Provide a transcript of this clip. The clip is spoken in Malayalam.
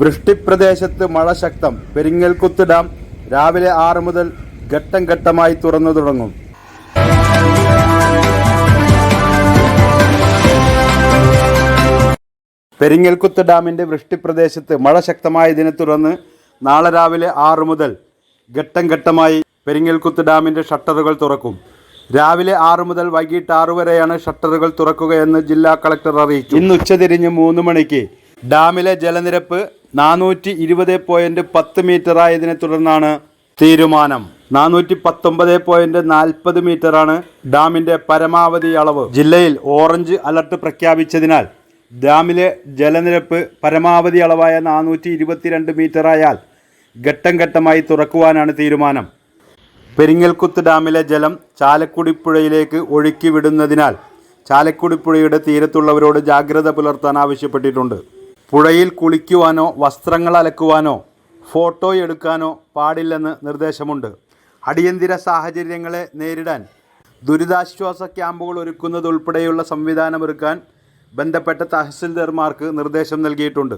വൃഷ്ടിപ്രദേശത്ത് മഴ ശക്തം. പെരിങ്ങൽകുത്ത് ഡാം രാവിലെ ആറ് മുതൽ ഘട്ടം ഘട്ടമായി തുറന്നു തുടങ്ങും. പെരിങ്ങൽകുത്ത് ഡാമിന്റെ വൃഷ്ടിപ്രദേശത്ത് മഴ ശക്തമായതിനെ തുടർന്ന് നാളെ രാവിലെ ആറ് മുതൽ ഘട്ടം ഘട്ടമായി പെരിങ്ങൽകുത്ത് ഡാമിന്റെ ഷട്ടറുകൾ തുറക്കും. രാവിലെ ആറ് മുതൽ വൈകിട്ട് ആറ് വരെയാണ് ഷട്ടറുകൾ തുറക്കുകയെന്ന് ജില്ലാ കളക്ടർ അറിയിച്ചു. ഇന്ന് ഉച്ചതിരിഞ്ഞ് മൂന്ന് മണിക്ക് ഡാമിലെ ജലനിരപ്പ് നാനൂറ്റി ഇരുപത് പോയിന്റ് പത്ത് മീറ്റർ ആയതിനെ തുടർന്നാണ് തീരുമാനം. നാനൂറ്റി പത്തൊമ്പത് പോയിന്റ് നാൽപ്പത് മീറ്ററാണ് ഡാമിന്റെ പരമാവധി അളവ്. ജില്ലയിൽ ഓറഞ്ച് അലർട്ട് പ്രഖ്യാപിച്ചതിനാൽ ഡാമിലെ ജലനിരപ്പ് പരമാവധി അളവായ നാനൂറ്റി ഇരുപത്തിരണ്ട് മീറ്ററായാൽ ഘട്ടം ഘട്ടമായി തുറക്കുവാനാണ് തീരുമാനം. പെരിങ്ങൽകുത്ത് ഡാമിലെ ജലം ചാലക്കുടി പുഴയിലേക്ക് ഒഴുക്കി വിടുന്നതിനാൽ ചാലക്കുടി പുഴയുടെ തീരത്തുള്ളവരോട് ജാഗ്രത പുലർത്താൻ ആവശ്യപ്പെട്ടിട്ടുണ്ട്. പുഴയിൽ കുളിക്കുവാനോ വസ്ത്രങ്ങൾ അലക്കുവാനോ ഫോട്ടോ എടുക്കാനോ പാടില്ലെന്ന് നിർദ്ദേശമുണ്ട്. അടിയന്തര സാഹചര്യങ്ങളെ നേരിടാൻ ദുരിതാശ്വാസ ക്യാമ്പുകൾ ഒരുക്കുന്നതുൾപ്പെടെയുള്ള സംവിധാനമൊരുക്കാൻ ബന്ധപ്പെട്ട തഹസിൽദാർമാർക്ക് നിർദ്ദേശം നൽകിയിട്ടുണ്ട്.